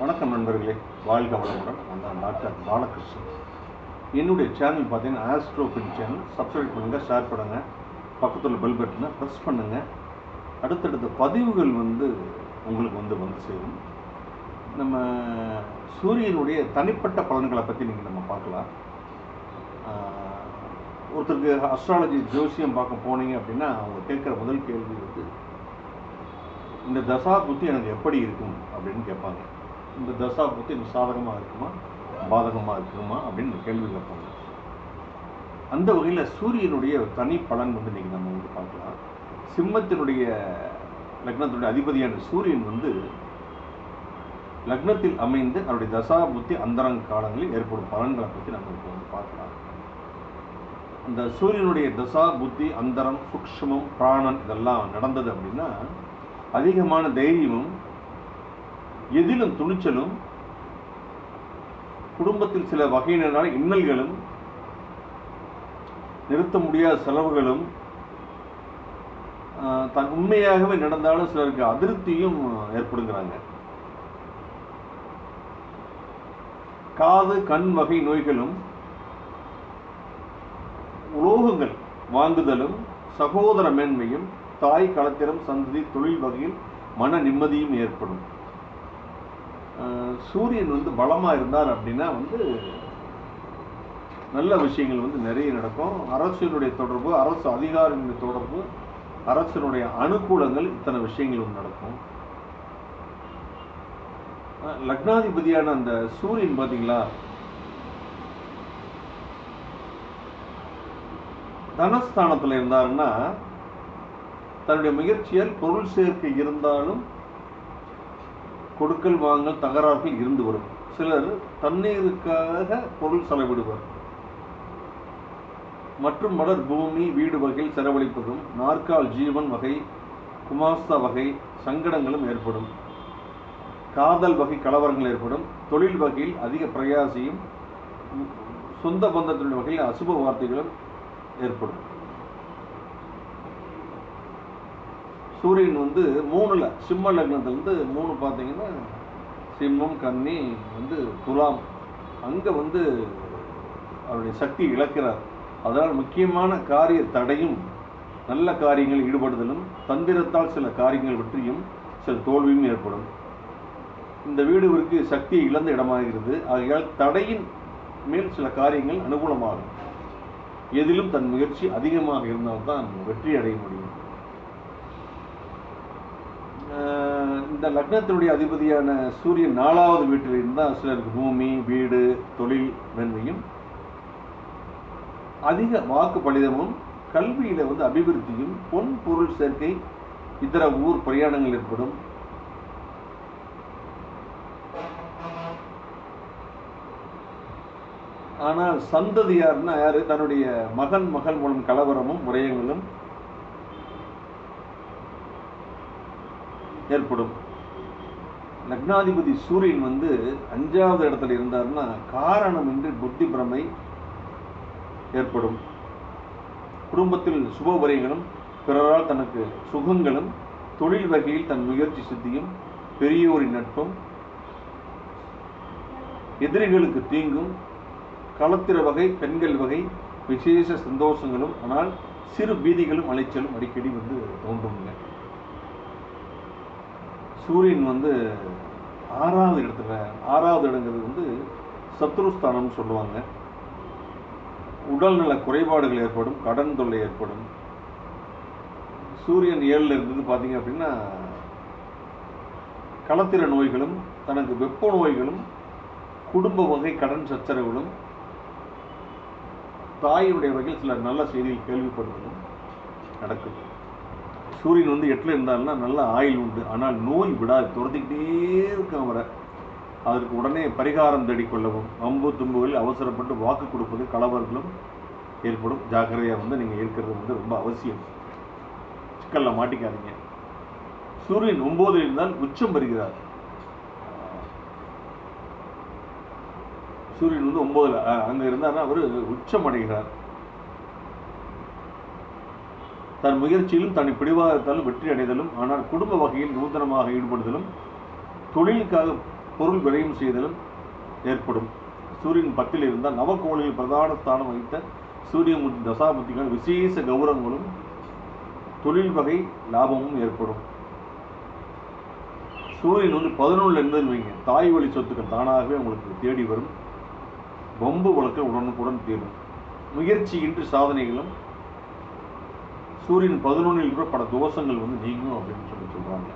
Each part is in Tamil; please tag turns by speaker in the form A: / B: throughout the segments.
A: வணக்கம் நண்பர்களே. வாழ்க வளமுடன். நான் டாக்டர் பாலகிருஷ்ணன். என்னுடைய சேனல் பார்த்தீங்கன்னா ஆஸ்ட்ரோபின் சேனல் சப்ஸ்கிரைப் பண்ணுங்கள் ஷேர் பண்ணுங்கள் பக்கத்தில் பெல் பட்டனை ப்ரெஸ் பண்ணுங்கள் அடுத்தடுத்த பதிவுகள் வந்து உங்களுக்கு வந்து வந்து சேரும். நம்ம சூரியனுடைய தனிப்பட்ட பலன்களை பற்றி நீங்கள் நம்ம பார்க்கலாம். ஒருத்தருக்கு அஸ்ட்ராலஜி ஜோசியம் பார்க்க போனீங்க அப்படின்னா அவங்க கேட்குற முதல் கேள்வி வந்து இந்த தசா புத்தி எனக்கு எப்படி இருக்கும் அப்படின்னு கேட்பாங்க. இந்த தசா புத்தி எனக்கு சாதகமாக இருக்குமா? பாதகமாக இருக்குமா? அப்படின்னு கேள்வி கேட்பாங்க அந்த வகையில் சூரியனுடைய தனி பலன் வந்து நீங்கள் நம்ம வந்து பார்க்கலாம். சிம்மத்தினுடைய லக்னத்தினுடைய அதிபதியான சூரியன் வந்து லக்னத்தில் அமைந்து அவருடைய தசா புத்தி அந்தரங்க காலங்களில் ஏற்படும் பலன்களை பற்றி நம்ம இப்போ வந்து பார்க்கலாம். அந்த சூரியனுடைய தசா புத்தி அந்தரம் சூக்ஷ்மம் பிராணன் இதெல்லாம் நடந்தது அப்படின்னா அதிகமான தைரியமும் எதிலும் துணிச்சலும் குடும்பத்தில் சில வகையினரான இன்னல்களும் நிறுத்த முடியாத செலவுகளும் தன் உண்மையாகவே நடந்தாலும் சிலருக்கு அதிருப்தியும் ஏற்படுங்கிறாங்க காது கண் வகை நோய்களும் உலோகங்கள் வாங்குதலும் சகோதர மேன்மையும் தாய் களத்திரம் சந்ததி தொழில் வகையில் மன நிம்மதியும் ஏற்படும். சூரியன் வந்து பலமா இருந்தார் அப்படின்னா வந்து நல்ல விஷயங்கள் வந்து நிறைய நடக்கும். அரசினுடைய தொடர்பு அரசு அதிகாரிகளுடைய தொடர்பு அரசினுடைய அனுகூலங்கள் இத்தனை விஷயங்கள் நடக்கும். ஆஹ் லக்னாதிபதியான அந்த சூரியன் பாத்தீங்களா? தனஸ்தானத்துல இருந்தாருன்னா தன்னுடைய முயற்சியால் பொருள் சேர்க்கை இருந்தாலும் கொடுக்கல் வாங்கல் தகராறுகள் இருந்து வரும். சிலர் தண்ணீருக்காக பொருள் செலவிடுவர். மற்றும் மலர் பூமி வீடு வகையில் செலவழிப்பதும் நாற்கால் ஜீவன் வகை குமாஸ்தா வகை சங்கடங்களும் ஏற்படும். காதல் வகை கலவரங்கள் ஏற்படும். தொழில் வகையில் அதிக பிரயாசியும் சொந்த பந்தத்தினுடைய வகையில் அசுப வார்த்தைகளும் ஏற்படும். சூரியன் வந்து மூணுல சிம்ம லக்னத்துலேருந்து மூணு பார்த்தீங்கன்னா சிம்மம் கன்னி வந்து துலாம். அங்கே வந்து அவருடைய சக்தி இழக்கிறார். அதனால் முக்கியமான காரிய தடையும் நல்ல காரியங்கள் ஈடுபடுதலும் தந்திரத்தால் சில காரியங்கள் வெற்றியும் சில தோல்வியும் ஏற்படும். இந்த வீடு சக்தி இழந்த இடமாகிறது. ஆகையால் தடையின் மேல் சில காரியங்கள் அனுகூலமாகும். எதிலும் தன் முயற்சி அதிகமாக இருந்தால்தான் வெற்றி அடைய முடியும். இந்த லக்னத்தினுடைய அதிபதியான சூரியன் நாலாவது வீட்டில் இருந்தால் சிலருக்கு பூமி வீடு தொழில் மென்மையும் அதிக வாக்கு பலிதமும் கல்வியில் வந்து அபிவிருத்தியும் பொன் பொருள் சேர்க்கை இதர ஊர் பிரயாணங்கள் ஏற்படும். ஆனால் சந்ததியார்னா யாரு? தன்னுடைய மகன் மகள் மூலம் கலவரமும் முறையங்களும் ஏற்படும். லக்னாதிபதி சூரியன் வந்து அஞ்சாவது இடத்துல இருந்தாருன்னா காரணமின்றி புத்தி பிரமை ஏற்படும். குடும்பத்தில் சுபவரைகளும் பிறரால் தனக்கு சுகங்களும் தொழில் வகையில் தன் முயற்சி சித்தியும் பெரியோரின் நட்பும் எதிரிகளுக்கு தீங்கும் களத்திர வகை பெண்கள் வகை விசேஷ சந்தோஷங்களும் ஆனால் சிறு பீதிகளும் அலைச்சலும் அடிக்கடி வந்து தோன்றுங்க சூரியன் வந்து ஆறாவது இடத்துல ஆறாவது இடங்கிறது வந்து சத்ருஸ்தானம்னு சொல்லுவாங்க. உடல்நல குறைபாடுகள் ஏற்படும் கடன் தொல்லை ஏற்படும். சூரியன் ஏழில் இருந்தது பார்த்தீங்க அப்படின்னா களத்திர நோய்களும் தனக்கு வெப்ப நோய்களும் குடும்ப வகை கடன் சச்சரவுகளும் தாயினுடைய வகையில் சில நல்ல செய்திகள் கேள்விப்படுவதும் நடக்குது. சூரியன் வந்து எட்டில் இருந்தாருன்னா நல்ல ஆயுள் உண்டு. ஆனால் நோய் விடாது. துரத்திக்கிட்டே இருக்கும் அவரை. அதற்கு உடனே பரிகாரம் தேடிக்கொள்ளவும் அம்பு தும்புகளில் அவசரப்பட்டு வாக்கு கொடுப்பது கலவர்களும் ஏற்படும். ஜாக்கிரதையாக வந்து நீங்கள் இருக்கிறது வந்து ரொம்ப அவசியம். சிக்கலில் மாட்டிக்காதீங்க. சூரியன் ஒம்போதில் இருந்தால் உச்சம் பெறுகிறார். சூரியன் வந்து ஒம்போதில் அங்கே இருந்தார்னா அவர் உச்சம் அடைகிறார். தன் முயற்சியிலும் தன்னை பிடிவாதத்தாலும் வெற்றி அடைதலும் ஆனால் குடும்ப வகையில் நூதனமாக ஈடுபடுதலும் தொழிலுக்காக பொருள் விளையும் செய்தலும் ஏற்படும். சூரியன் பத்தில் இருந்தால் நவக்கோளில் பிரதான ஸ்தானம் வைத்த சூரியமூர்த்தி தசாபுத்திகள் விசேஷ கௌரவங்களும் தொழில் வகை லாபமும் ஏற்படும். சூரியன் வந்து பதினொன்றுல இருந்ததுன்னு வைங்க. தாய் வழி சொத்துக்கள் தானாகவே உங்களுக்கு தேடி வரும். வம்பு வழக்க உடனுக்குடன் தீரும். முயற்சியின்றி சாதனைகளும் சூரியன் பதினொன்றில் கூட பல தோஷங்கள் வந்து நீங்கும் அப்படின்னு சொல்லி சொல்றாங்க.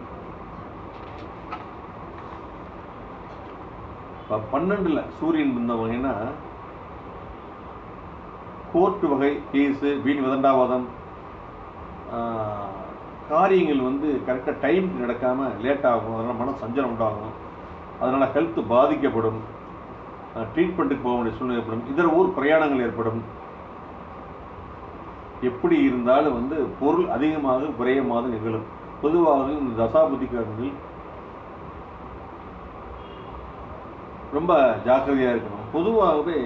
A: பன்னெண்டுல சூரியன் இருந்தவங்கன்னா கோர்ட்டு வகை கேஸு வீண் விதண்டாவாதம் காரியங்கள் வந்து கரெக்டாக டைமுக்கு நடக்காமல் லேட் ஆகும் அதனால் மன சஞ்சலம் உண்டாகும் அதனால் ஹெல்த் பாதிக்கப்படும் ட்ரீட்மெண்ட்டுக்கு போக வேண்டிய சூழ்நிலை ஏற்படும் இதர ஊர் பிரயாணங்கள் ஏற்படும் எப்படி இருந்தாலும் வந்து பொருள் அதிகமாக குறையமாக நிகழும். பொதுவாக இந்த தசாபுத்திக்காரர்கள் ரொம்ப ஜாக்கிரதையாக இருக்கணும். பொதுவாகவே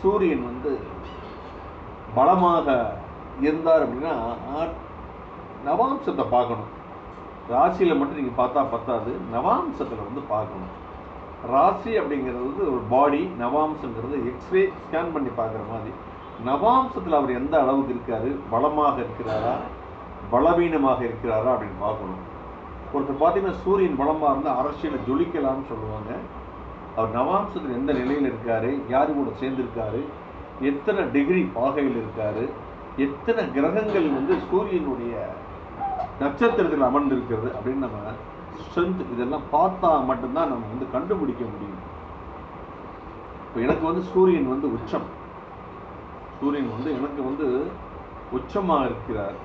A: சூரியன் வந்து பலமாக இருந்தார் அப்படின்னா நவாம்சத்தை பார்க்கணும். ராசியில் மட்டும் நீங்கள் பார்த்தா பத்தாது. நவாம்சத்தில் வந்து பார்க்கணும். ராசி அப்படிங்கிறது வந்து ஒரு பாடி நவாம்சங்கிறது எக்ஸ்ரே ஸ்கேன் பண்ணி பார்க்குற மாதிரி. நவாம்சத்தில் அவர் எந்த அளவுக்கு இருக்காரு? பலமாக இருக்கிறாரா? பலவீனமாக இருக்கிறாரா? அப்படின்னு பார்க்கணும். ஒருத்தர் பார்த்தீங்கன்னா சூரியன் பலமாக இருந்தால் அரசியலை ஜொலிக்கலாம்னு சொல்லுவாங்க. அவர் நவாம்சத்தில் எந்த நிலையில் இருக்காரு? யார் கூட சேர்ந்திருக்காரு? எத்தனை டிகிரி பாகையில் இருக்காரு? எத்தனை கிரகங்கள் வந்து சூரியனுடைய நட்சத்திரத்தில் அமர்ந்திருக்கிறது அப்படின்னு நம்ம ஸ்ட்ரென்த் இதெல்லாம் பார்த்தா மட்டும்தான் நம்ம வந்து கண்டுபிடிக்க முடியும். இப்போ எனக்கு வந்து சூரியன் வந்து உச்சம். சூரியன் வந்து எனக்கு வந்து உச்சமாக இருக்கிறார்.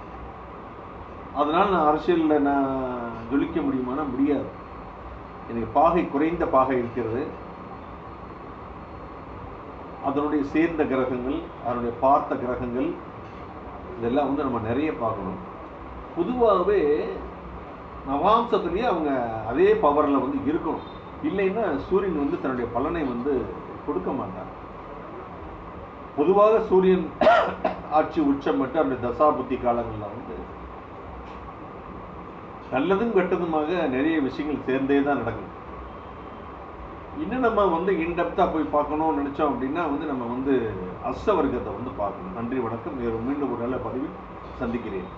A: அதனால் நான் அரசியலில் நான் ஜொலிக்க முடியுமானா முடியாது. எனக்கு பாகை குறைந்த பாகை இருக்கிறது. அதனுடைய சேர்ந்த கிரகங்கள் அதனுடைய பார்த்த கிரகங்கள் இதெல்லாம் வந்து நம்ம நிறைய பார்க்கணும். பொதுவாகவே நவாம்சத்துலேயே அவங்க அதே பவரில் வந்து இருக்கணும். இல்லைன்னா சூரியன் வந்து தன்னுடைய பலனை வந்து கொடுக்க மாட்டார். பொதுவாக சூரியன் ஆட்சி உச்சம் மட்டும் அந்த தசாபுத்தி காலங்களில் வந்து நல்லதும் கெட்டதுமாக நிறைய விஷயங்கள் சேர்ந்தே தான் நடக்கும். இன்னும் நம்ம வந்து இன்டெப்த்தாக போய் பார்க்கணும்னு நினச்சோம் அப்படின்னா வந்து நம்ம வந்து அஷ்ட வர்க்கத்தை வந்து பார்க்கணும். நன்றி வணக்கம். மீண்டும் ஒரு நல்ல பதிவில் சந்திக்கிறேன்.